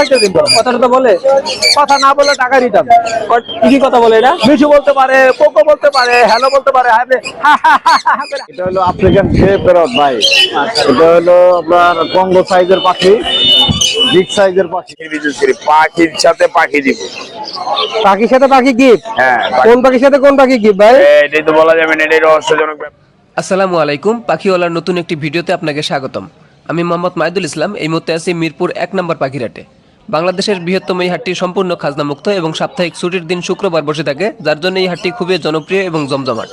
থাকতে দিন কথাটা তো বলে। কথা না বলে টাকা দিতাম কি কি কথা বলে এটা? মিঠু বলতে পারে কোকো বলতে পারে হ্যালো বলতে পারে এটা হলো আফ্রিকান গ্রে প্যারট ভাই। এটা হলো আপনার কঙ্গো সাইজের পাখি বিগ সাইজের পাখি। পাখির সাথে পাখি দিব। পাখির সাথে পাখি গিফট হ্যাঁ কোন পাখির সাথে কোন পাখি গিফট ভাই? এটাই তো বলা যাবে না এটাই রহস্যজনক আসসালামু আলাইকুম পাখিওয়ালার নতুন একটি ভিডিওতে আপনাকে স্বাগতম। আমি মোহাম্মদ মাহিদুল ইসলাম এই মুহূর্তে আছি মিরপুর এক নম্বর পাখিরহাটে। বাংলাদেশের বৃহত্তম এই হাটটি সম্পূর্ণ খাজনামুক্ত এবং সাপ্তাহিক ছুটির দিন শুক্রবার বসে থাকে, যার জন্য এই হাটটি খুবই জনপ্রিয় এবং জমজমাট।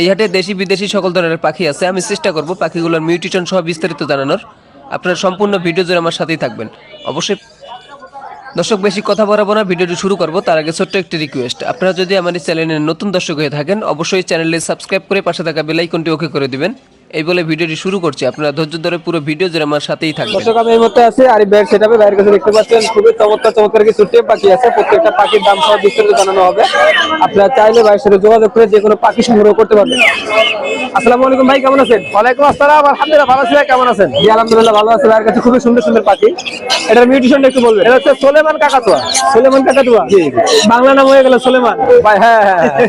এই হাটে দেশি বিদেশি সকল ধরনের পাখি আছে, আমি চেষ্টা করব পাখিগুলোর মিউটিশন সহ বিস্তারিত জানানোর। আপনারা সম্পূর্ণ ভিডিও জুড়ে আমার সাথেই থাকবেন। অবশ্যই দর্শক, বেশি কথা বলাবো না, ভিডিওটি শুরু করব তার আগে ছোট্ট একটি রিকোয়েস্ট আপনারা যদি আমার এই চ্যানেলের নতুন দর্শক হয়ে থাকেন, অবশ্যই চ্যানেলে সাবস্ক্রাইব করে পাশে থাকা বেল আইকনটি ওকে করে দিবেন। এই বলে ভিডিওটি শুরু করছি। আপনারা ধৈর্য ধরে পুরো ভিডিও জুড়ে আমার সাথেই থাকবেন। দর্শক আমি এই মুহূর্তে আছি আর ব্যাগ সেটাপে বাইরের কাছে দেখতে পাচ্ছেন খুবই চমৎকার চমৎকার কিছু টেপ পাখি আছে। প্রত্যেকটা পাখির দাম সহ বিস্তারিত জানানো হবে। আপনারা চাইলে ভাইয়ের সাথে যোগাযোগ করে যে কোনো পাখি সংগ্রহ করতে পারবেন। আসসালামু আলাইকুম ভাই কেমন আছেন? ওয়ালাইকুম আসসালাম আলহামদুলিল্লাহ ভালো আছি ভাই, কেমন আছেন? জি আলহামদুলিল্লাহ ভালো আছে ভাইয়ের কাছে খুবই সুন্দর সুন্দর পাখি। এটার মিউটিশনটা একটু বলবেন। এটা হচ্ছে সোলেমান কাকাতুয়া। সুলেমান কাকাতুয়া? জি বাংলা নাম হয়ে গেল সুলেমান। ভাই হ্যাঁ হ্যাঁ হ্যাঁ।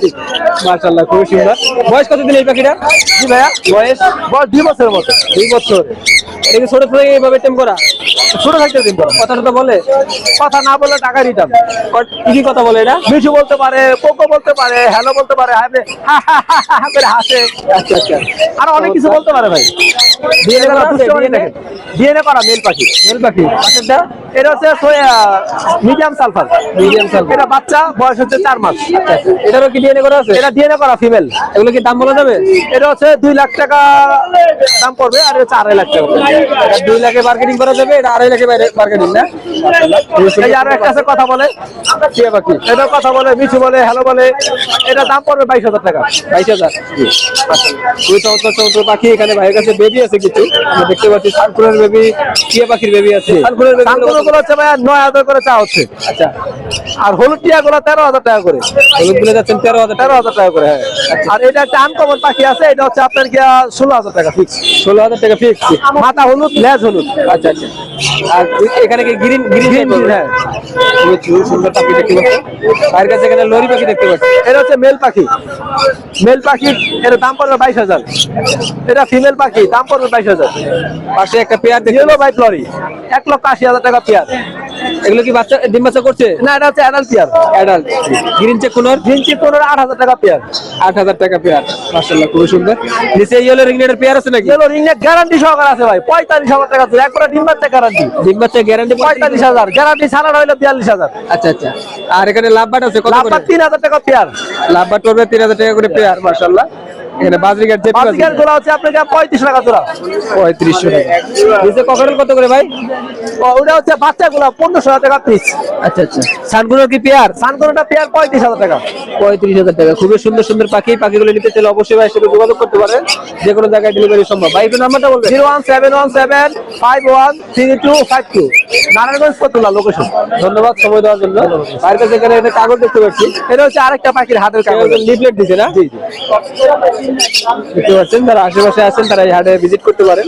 মাশাআল্লাহ খুবই সুন্দর। বয়স কতদিন এই পাখিটা জি ভাইয়া। বয়স? বয়স দুই বছরের মতো। দুই বছর। এটা কি ছোট থেকে এইভাবে টেম করা? ছোট থাকতে দিন কথাটা তো বলে। কথা না বলে টাকা দিতাম কি কথা বলে এটা? মিঠু বলতে পারে কোকো বলতে পারে হ্যালো বলতে পারে করে হাসে। আচ্ছা আচ্ছা। আর অনেক কিছু বলতে পারে ভাই। করা? ডিএনএ করা মেল পাখি। মেল পাখি। পাশেরটা? এটা হচ্ছে মিডিয়াম সালফার Medium sulfur। এটা বাচ্চা বয়স হচ্ছে চার মাস। আচ্ছা আচ্ছা। এটারও কি ডিএনএ করা আছে? এটা ডিএনএ করা ফিমেল এগুলো কি দাম বলা যাবে? এটা হচ্ছে দুই লাখ টাকা দাম পড়বে আর এটা হচ্ছে আড়াই লাখ টাকা দুই লাখে মার্কেটিং করা যাবে এটা আড়াই লাখে মার্কেটিং না? এই আরও একটা আছে কথা বলে। টিয়া পাখি এটা কথা বলে মিঠু বলে হ্যালো বলে। এটা দাম পড়বে বাইশ হাজার টাকা। বাইশ হাজার? খুবই চমৎকার চমৎকার পাখি এখানে ভাইয়ের কাছে বেবি আছে কিছু। আমরা দেখতে পাচ্ছি সানকুলের বেবি টিয়া পাখির বেবি আছে। সানকুলের গুলো হচ্ছে ভাই নয় হাজার করে চা হচ্ছে আচ্ছা। আর হলুদ টিয়া গুলো তেরো হাজার টাকা করে। হলুদগুলো যাচ্ছেন তেরো হাজার তেরো হাজার টাকা করে হ্যাঁ। আর এটা একটা আনকমন পাখি আছে এটা হচ্ছে আপনার কি ষোলো হাজার টাকা ফিক্স ষোলো হাজার টাকা ফিক্স মাথা হলুদ লেজ হলুদ। আচ্ছা আচ্ছা। আর এখানে কি গ্রিন গ্রিন হ্যাঁ। খুবই সুন্দর পাখি দেখতে পাচ্ছি। ভাইয়ের কাছে এখানে লরি পাখি দেখতে পাচ্ছি। এটা হচ্ছে মেল পাখি। মেল পাখি এর দাম পড়বে বাইশ হাজার। এটা ফিমেল পাখি দাম পড়বে বাইশ হাজার। পাশে একটা পেয়ার বাইট লরি এক লক্ষ আশি হাজার টাকা পেয়ার এগুলো কি বাচ্চা ডিম বাচ্চা করছে? না এটা হচ্ছে adult pair adult green cheek conure? জিনচি পনেরো আট হাজার টাকা পেয়ার আট হাজার টাকা পেয়ার খুবই সুন্দর। নিচে ইয়েলো রিংনেটের পেয়ার আছে নাকি? ইয়েলো রিং গ্যারান্টি সহকারে আছে ভাই। পঁয়তাল্লিশ হাজার টাকা আছে। একবারে ডিম বাচ্চা গ্যারান্টি ডিম বাচ্চা গ্যারান্টি পঁয়তাল্লিশ হাজার। গ্যারান্টি ছাড়া রইল বিয়াল্লিশ হাজার। আচ্ছা আচ্ছা। আর এখানে লাভবাট আছে কত তিন হাজার টাকা পেয়ার। লাভবাট করবে তিন হাজার টাকা করে পেয়ার মার্শাল্লাহ এখানে বাজরিঘাট জেপি বাজরিঘাট হচ্ছে 35 টাকা জোড়া। 35 টাকা। কত করে ভাই? ও ওটা হচ্ছে বাচ্চা গুলো 1500 টাকা পিস আচ্ছা আচ্ছা। সানগুলোর কি পেয়ার সানগুলোটা পেয়ার 35000 টাকা। 35000 টাকা। খুবই সুন্দর সুন্দর পাখি। পাখিগুলো নিতে চাইলে অবশ্যই ভাই সাথে যোগাযোগ করতে পারে। যে কোনো জায়গায় ডেলিভারি সম্ভব। ভাই ওয়ান নাম্বারটা বলবেন five two. Narayanganj Fatullah location ধন্যবাদ সময় দেওয়ার জন্য। ভাইয়ের কাছে এখানে একটা কাগজ দেখতে পাচ্ছি। এটা হচ্ছে আরেকটা পাখির হাতের কাগজ। লিফলেট দিছে না? জি দেখতে পাচ্ছেন যারা আশেপাশে আছেন তারা এই হাটে ভিজিট করতে পারেন।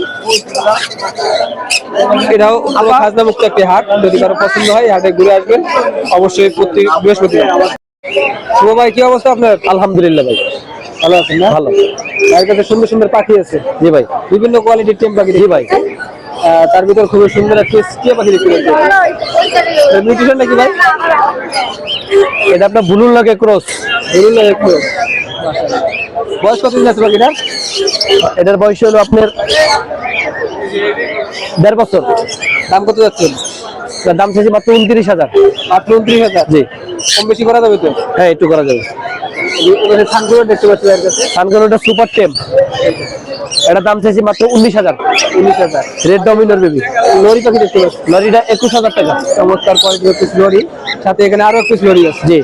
এটাও খাজনা মুক্ত একটি হাট। যদি কারও পছন্দ হয় হাটে ঘুরে আসবেন। অবশ্যই প্রতি বৃহস্পতিবার শুভ ভাই কি অবস্থা আপনার? আলহামদুলিল্লাহ ভাই। ভালো আছেন ভালো। ভাইয়ের কাছে সুন্দর সুন্দর পাখি আছে। জি ভাই। বিভিন্ন কোয়ালিটির টেম পাখি জি ভাই। তার ভিতর খুবই সুন্দর একটি টিয়া পাখি দেখতে পাচ্ছি। মিউটেশন নাকি ভাই? এটা আপনার বুলুর লাগে ক্রস ধরুন লাগে একটু বয়স কতদিন আছে পাখিটার? এটার বয়স হলো আপনার দেড় বছর। দাম কত যাচ্ছে? দাম চাইছি মাত্র উনত্রিশ হাজার। মাত্র উনত্রিশ হাজার? জি। কম বেশি করা যাবে তো? হ্যাঁ একটু করা যাবে। থানগুলো দেখতে পাচ্ছি কাছে। সানকোনোটা সুপার টেম এটার দাম চাইছি মাত্র উনিশ হাজার। উনিশ হাজার। রেড ডমিনোর বেবি লরি পাখি দেখতে পাচ্ছি লরিটা একুশ হাজার টাকা। চমৎকার কোয়ালিটির একটি লরি। সাথে এখানে আরও একুশ লরি আছে। জি।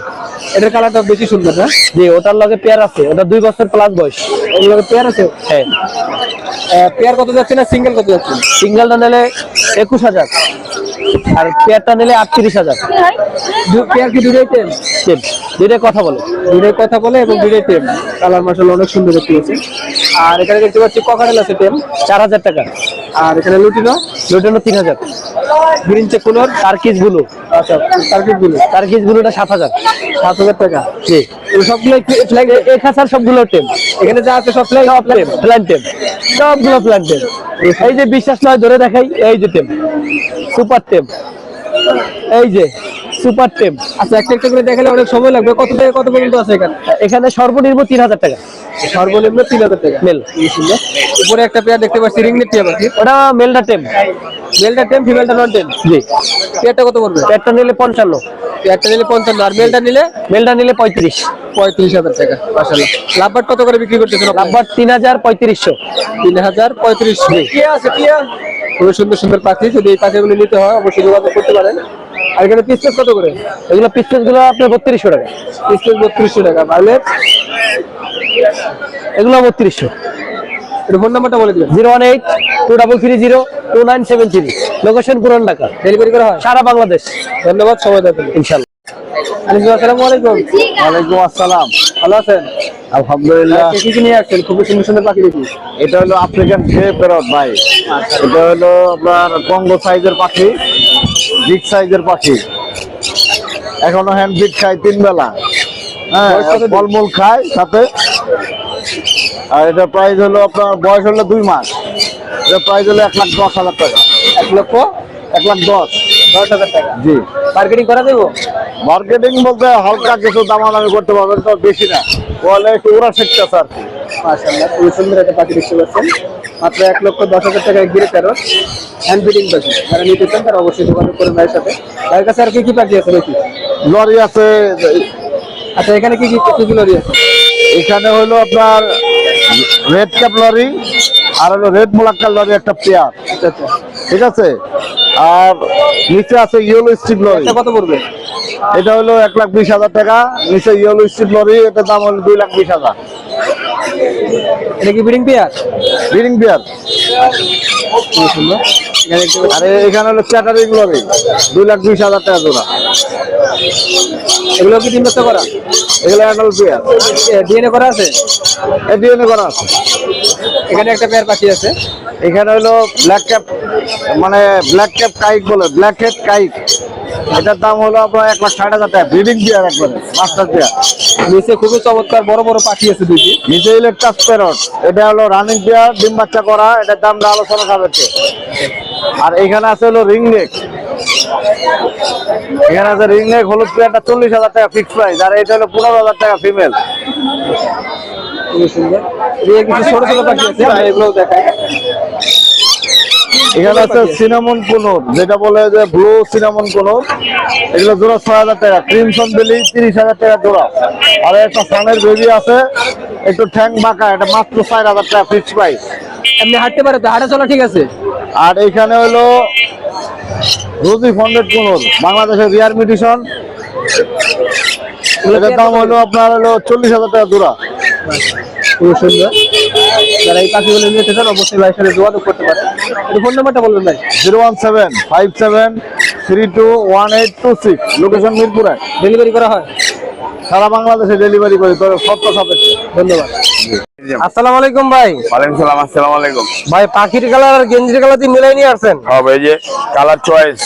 এটার কালারটা বেশি সুন্দর না জি ওটার লগে পেয়ার আছে। ওটা দুই বছর প্লাস বয়স। ওর লগে পেয়ার আছে? হ্যাঁ। পেয়ার কত যাচ্ছে না সিঙ্গেল কত যাচ্ছে? সিঙ্গেলটা নিলে একুশ হাজার। আর পেয়ারটা নিলে আটত্রিশ হাজার। পেয়ার কি দুটোই টেন টেম দুইটাই কথা বলে। দুটোই কথা বলে এবং দুটোই টেম কালার মার্শাল অনেক সুন্দর দেখতে পাচ্ছি। আর এখানে দেখতে পাচ্ছি ককারেল আছে টেম চার হাজার টাকা। আর এখানে লুটিনো? লুটেনো তিন হাজার। গ্রিন চেকুলার টার্কিস ব্লু আচ্ছা টার্গেটগুলো টার্কিস ব্লুটা সাত হাজার। সাত হাজার টাকা। জি। সবগুলো এই খাঁচার সবগুলো টেম এখানে যা আছে সব ফ্ল্যাগ সব টেম টেম সবগুলো প্ল্যান টেম এই যে বিশ্বাস নয় ধরে দেখাই এই যে টেম সুপার টেম এই যে সুপার টেম। আচ্ছা একটা একটা করে দেখালে অনেক সময় লাগবে। কত থেকে কত পর্যন্ত আছে এখানে? এখানে সর্বনিম্ন তিন হাজার টাকা। সর্বনিম্ন তিন হাজার টাকা। মেল উপরে একটা পেয়ার দেখতে পাচ্ছি রিংনেট টিয়া পাখি। ওটা মেলটা টেম। মেলটা টেন ফিমেলটা নন টেন জি। পেয়ারটা কত পড়বে? পেটটা নিলে পঞ্চান্ন। পেয়ারটা নিলে পঞ্চান্ন আর মেলটা নিলে? মেলটা নিলে পঁয়ত্রিশ। পঁয়ত্রিশ হাজার টাকা মাসাল্লাহ লাভবার কত করে বিক্রি করতেছেন লাভবার তিন হাজার পঁয়ত্রিশশো। তিন হাজার পঁয়ত্রিশ খুবই সুন্দর সুন্দর পাখি যদি এই পাখিগুলো নিতে হয় অবশ্যই যোগাযোগ করতে পারেন। আর এখানে পিসেস কত করে? এগুলো পিসেসগুলো আপনার বত্রিশশো টাকা। পিসেস বত্রিশশো টাকা ভায়োলেট এগুলো বত্রিশশো। ফোন নাম্বারটা বলে দিবেন। Zero one eight two double three zero two nine seven three. Location Puran Dhaka. Delivery করা হয়? সারা বাংলাদেশ। ধন্যবাদ সময় দেবেন ইনশাল্লাহ। আসসালামু আলাইকুম। ওয়ালাইকুম আসসালাম। ভালো আছেন? আলহামদুলিল্লাহ। কি কি নিয়ে আসছেন? খুবই সুন্দর সুন্দর পাখি দেখি। এটা হলো আফ্রিকান গ্রে প্যারট ভাই। এটা হলো আপনার কঙ্গো সাইজের পাখি বিগ সাইজের পাখি। এখনও হ্যান্ড খায় তিন বেলা। হ্যাঁ ফলমূল খায় সাথে। আর এটা প্রাইস হলো আপনার বয়স হলো দুই মাস। এটা প্রাইস হলো এক লাখ দশ হাজার টাকা। এক লক্ষ? এক লাখ দশ। দশ হাজার টাকা। জি। মার্কেটিং করা দেবো মার্কেটিং বলতে হালকা কিছু দামাদামি করতে পারবেন তো বেশি না। বলে একটু ওরা শিখতেছে আর কি মাশাআল্লাহ খুবই সুন্দর একটা পাখি দেখতে পাচ্ছেন। মাত্র এক লক্ষ দশ হাজার টাকায় গিরে প্যারট হ্যান্ড ফিডিং পাখি যারা নিতে চান তারা অবশ্যই যোগাযোগ করুন ভাইয়ের সাথে। ভাইয়ের কাছে আর কি কি পাখি আছে দেখি? লরি আছে আচ্ছা এখানে কি কি কি কি লরি আছে? এখানে হলো আপনার রেড ক্যাপ লরি আর হলো রেড মোলাক্কার লরি একটা পেয়ার। ঠিক আছে? আর নিচে আছে ইয়েলো স্ট্রিপ লরি এটা কত পড়বে? এটা হলো এক লাখ বিশ হাজার টাকা। নিচে ইয়েলো স্ট্রিপ লরি এটার দাম হলো দুই লাখ বিশ হাজার। এটা কি ব্রিডিং পেয়ার? Breeding pair. আর এখানে হলো চ্যাটারিং লরি দুই লাখ বিশ হাজার টাকা জোড়া। এগুলো কি তিন বছর করা? এগুলো অ্যাডাল্ট পেয়ার ডিএনএ করা আছে? এডিএনএ করা আছে। এখানে একটা পেয়ার পাখি আছে। এখানে হলো ব্ল্যাক ক্যাপ মানে ব্ল্যাক ক্যাপ কাইক বলে ব্ল্যাক হেড কাইক এটার দাম হলো আপনার এক লাখ ষাট হাজার টাকা ব্রিডিং পেয়ার একবারে মাস্টার পেয়ার নিচে খুবই চমৎকার বড় বড় পাখি আছে দুইটি। নিচে ইলেকট্রাস প্যারট এটা হলো রানিং পেয়ার ডিম বাচ্চা করা এটার দাম আলোচনা সাপেক্ষে। আর এখানে আছে হলো রিং নেক এখানে আছে রিং নেক হলুদ পেয়ারটা চল্লিশ হাজার টাকা ফিক্স প্রাইস আর এটা হলো পনেরো হাজার টাকা ফিমেল খুবই সুন্দর। দিয়ে কিছু ছোট ছোট পাখি আছে এগুলো দেখাই। এখানে আছে সিনামন কোনোর যেটা বলে যে ব্লু সিনামন কোনোর এগুলো জোড়া ছয় হাজার টাকা ক্রিমসন বেলি তিরিশ হাজার টাকা জোড়া। আর একটা সানের বেবি আছে একটু ঠ্যাং বাঁকা এটা মাত্র চার হাজার টাকা ফিক্স প্রাইস এমনি হাঁটতে পারে তো হাঁটা চলা ঠিক আছে? আর এখানে হলো রোজি ফন্ডেড কোনোর বাংলাদেশের রিয়ার মিডিশন এটার দাম হলো আপনার হলো চল্লিশ হাজার টাকা দূরা খুবই সুন্দর। যারা এই পাখিগুলো নিতে চান অবশ্যই ভাইয়ের সাথে যোগাযোগ করতে পারে ফোন নাম্বারটা বলবেন ভাই। Zero one seven five seven three two one eight two six location মিরপুরে। ডেলিভারি করা হয়। সারা বাংলাদেশে ডেলিভারি করি তবে সত্য সাপেক্ষে। ধন্যবাদ। আসসালামু আলাইকুম ভাই। ওয়ালাইকুম সালাম আসসালামু আলাইকুম। ভাই পাখির কালার আর গেঞ্জির কালার দিয়ে মিলাই নিয়ে আসছেন? হবে এই যে কালার চয়েস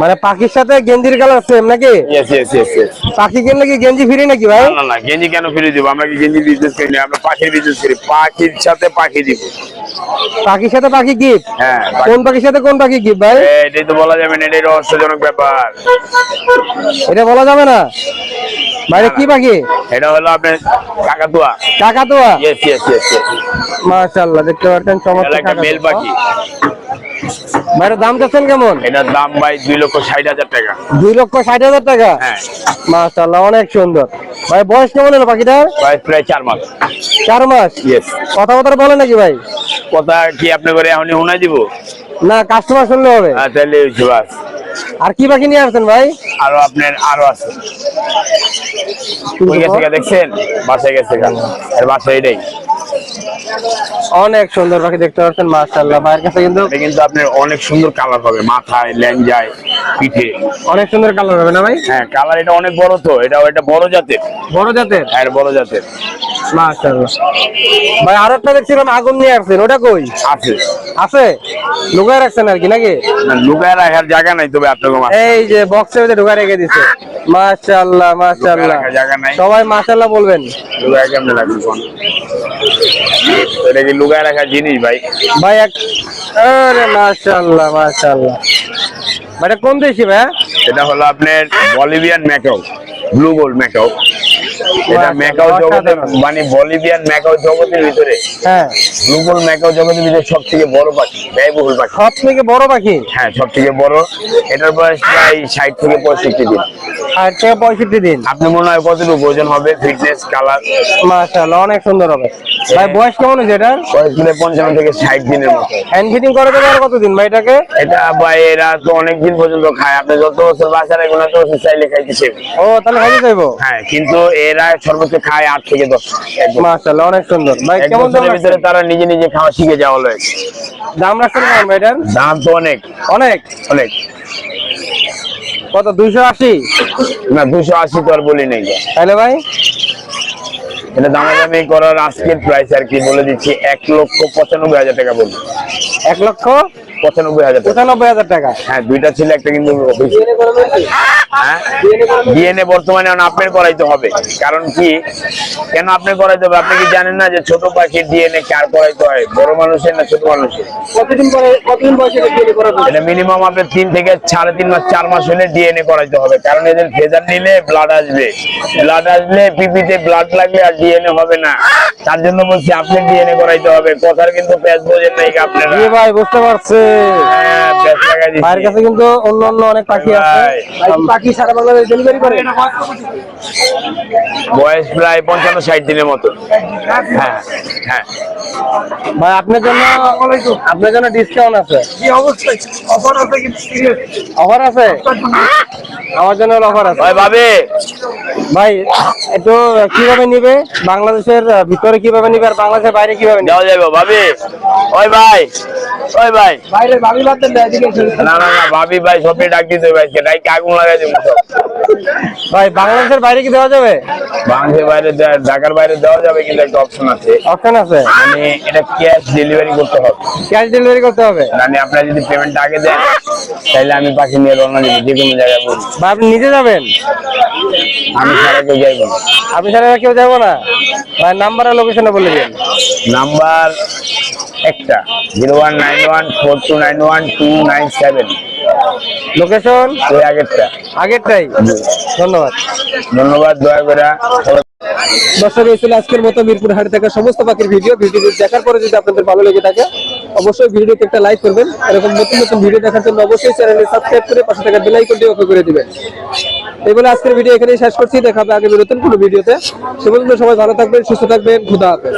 মানে পাখির সাথে গেঞ্জির কালার সেম নাকি? ইয়েস ইয়েস ইয়েস পাখি কিনলে কি গেঞ্জি ফ্রি নাকি ভাই? না না গেঞ্জি কেন ফিরে দিব? আমরা কি গেঞ্জি বিজনেস করি না আমরা পাখির বিজনেস করি। পাখির সাথে পাখি দিব। পাখির সাথে পাখি গিফট হ্যাঁ কোন পাখির সাথে কোন পাখি গিফট ভাই? এটাই তো বলা যাবে না এটাই রহস্যজনক ব্যাপার। এটা বলা যাবে না? ভাই কি পাখি? এটা হলো আপনার কাকাতুয়া। কাকাতুয়া? মাশাআল্লাহ দেখতে পাচ্ছেন চমৎকার একটা মেল পাখি। দাম চাচ্ছেন কেমন? এটার দাম ভাই দুই লক্ষ ষাট হাজার টাকা। দুই লক্ষ ষাট হাজার টাকা? হ্যাঁ। অনেক সুন্দর। ভাই বয়স কেমন হলো পাখিটার? বয়স প্রায় চার মাস। চার মাস? ইয়েস কথাবার্তা বলে নাকি ভাই? কথা কি আপনি করে এখনই শোনা দিব? না কাস্টমার শুনলে হবে। হ্যাঁ, তাহলে বাস। আর কি পাখি নিয়ে আসছেন ভাই? আরও আপনার আরও আছে। ওই গেছে দেখছেন? বাসায় গেছে গা এর বাসা এটাই। অনেক সুন্দর পাখি দেখতে পাচ্ছেন মাশাআল্লাহ। ভাইয়ের কাছে কিন্তু কিন্তু আপনার অনেক সুন্দর কালার হবে। মাথায় ল্যাঞ্জায় পিঠে। অনেক সুন্দর কালার হবে না ভাই? হ্যাঁ কালার এটা অনেক বড় তো। এটা এটা বড় জাতের। বড় জাতের? হ্যাঁ বড় জাতের। মাশাআল্লাহ। ভাই আর একটা দেখছিলাম আগুন নিয়ে আসছেন। ওটা কই? আছে। আছে? লুকায় রাখছেন আর কি নাকি? লুকায় রাখার জায়গা নাই তবে আপনাকে এই যে বক্সের ভিতরে ঢুকায় রেখে দিছে। মাশাআল্লাহ মাশাআল্লাহ। জায়গা নাই। সবাই মাশাআল্লাহ বলবেন। লুকায় কেমনে রাখবেন কোন এটা কি লুকায় রাখার জিনিস ভাই? ভাই এক আরে মাশাআল্লাহ মাশাআল্লাহ। ভাই এটা কোন দেশি ভাই? এটা হলো আপনার Bolivian macaw blue gold macaw. এটা ম্যাকাও জগতের মানে বলিভিয়ান ম্যাকাও জগতের ভিতরে। হ্যাঁ। ব্লু গোল্ড ম্যাকাও জগতের ভিতরে সব থেকে বড় পাখি ব্যয়বহুল পাখি। সব থেকে বড় পাখি? হ্যাঁ সব থেকে বড়। এটার বয়স প্রায় ষাট থেকে পঁয়ষট্টি দিন। ষাট থেকে পঁয়ষট্টি দিন। আপনি মনে হয় কতটুকু ওজন হবে? ফিটনেস কালার মাশাআল্লাহ অনেক সুন্দর হবে। ভাই বয়স কেমন হয়েছে এটার? বয়স মানে পঞ্চান্ন থেকে ষাট দিনের মতো। হ্যান্ড ফিটিং করে দেবে আর কতদিন ভাই এটাকে? এটা ভাই এরা তো অনেক দিন পর্যন্ত খায়। আপনি যত বছর রাখবেন তত বছর চাইলে খাইতেছে ও তাহলে খাইতে চাইব? হ্যাঁ কিন্তু এরা সর্বোচ্চ খায় আট থেকে দশ মাশাআল্লাহ অনেক সুন্দর। ভাই কেমন দাম ভিতরে তারা নিজে নিজে খাওয়া শিখে যাওয়া হয়েছে দাম রাখছেন কেমন ভাই এটার? দাম তো অনেক। অনেক? অনেক। কত দুইশো আশি? না দুশো আশি তো আর বলি নাই। তাহলে ভাই? এটা দামাদামি করার আজকের প্রাইস আর কি বলে দিচ্ছি এক লক্ষ পঁচানব্বই হাজার টাকা বলব। এক লক্ষ? পঁচানব্বই হাজার পঁচানব্বই হাজার টাকা। হ্যাঁ দুইটা ছিল একটা কিন্তু হ্যাঁ? ডিএনএ বর্তমানে আপনার করাইতে হবে। কারণ কি? কেন করাইতে হবে? আপনি কি জানেন না যে ছোট পাখির ডিএনএ কার করাইতে হয়? বড় মানুষের না ছোট মানুষের? কতদিন কতদিন বয়সে বিক্রি করা এটা মিনিমাম আপনার তিন থেকে সাড়ে তিন মাস চার মাস হলে ডিএনএ করাইতে হবে। কারণ এদের ফেজার নিলে ব্লাড আসবে। ব্লাড আসলে পিপিতে ব্লাড লাগলে আর ডিএনএ হবে না। তার জন্য বলছি আপনি ডিএনএ করাইতে হবে। কথার কিন্তু প্যাচ বোঝেন নাই আপনারা। জি ভাই বুঝতে পারছি। হ্যাঁ প্যাচ লাগাই ভাইয়ের কাছে কিন্তু অন্য অন্য অনেক পাখি আছে। পাখি সারা বাংলাদেশ ডেলিভারি করে? বয়স প্রায় পঞ্চান্ন ষাট দিনের মতো। হ্যাঁ হ্যাঁ। ভাই আপনার জন্য আপনার জন্য ডিসকাউন্ট আছে। অফার আছে আমার জন্য অফার আছে। ভাই ভাবে। ভাই একটু কীভাবে নিবে? বাংলাদেশের ভিতরে কীভাবে নিবে আর বাংলাদেশের বাইরে কীভাবে নিবে? যাওয়া যাবে ভাবি। ওই ভাই ওই ভাই। বাইরে ভাবি বাদ দেন না, না না ভাবি ভাই সবই ডাক দিতে ভাই সেটাই আগুন লাগাই দেবো ভাই বাংলাদেশের বাইরে কি দেওয়া যাবে? বাংলাদেশের বাইরে ঢাকার বাইরে দেওয়া যাবে কিন্তু একটা অপশন আছে। অপশন আছে? মানে এটা ক্যাশ ডেলিভারি করতে হবে। ক্যাশ ডেলিভারি করতে হবে? মানে আপনারা যদি পেমেন্ট আগে দেন তাহলে আমি পাখি নিয়ে রওনা দিব যে কোনো জায়গায় ভাই আপনি নিজে যাবেন? আমি ছাড়া কেউ যাইব না আপনি ছাড়া কেউ যাব না? ভাই নাম্বার আর লোকেশনে বলে দিন। নাম্বার একটা zero one nine one four two nine one two nine seven location ওই আগেরটা। আগেরটাই? ধন্যবাদ। ধন্যবাদ দয়া করে। দর্শক, এই ছিল আজকের মতো মিরপুর হাটে থাকা সমস্ত পাখির ভিডিও। ভিডিও দেখার পরে যদি আপনাদের ভালো লেগে থাকে, অবশ্যই ভিডিওতে একটা লাইক করবেন। এরকম নতুন নতুন ভিডিও দেখার জন্য অবশ্যই চ্যানেলে সাবস্ক্রাইব করে পাশে থাকা বেল আইকনটি অপেক্ষা করে দিবেন। এই বলে আজকের ভিডিও এখানেই শেষ করছি। দেখাবে আগে আগামী নতুন কোনো ভিডিওতে সে সবাই ভালো থাকবেন, সুস্থ থাকবেন, খুদা হাফেজ।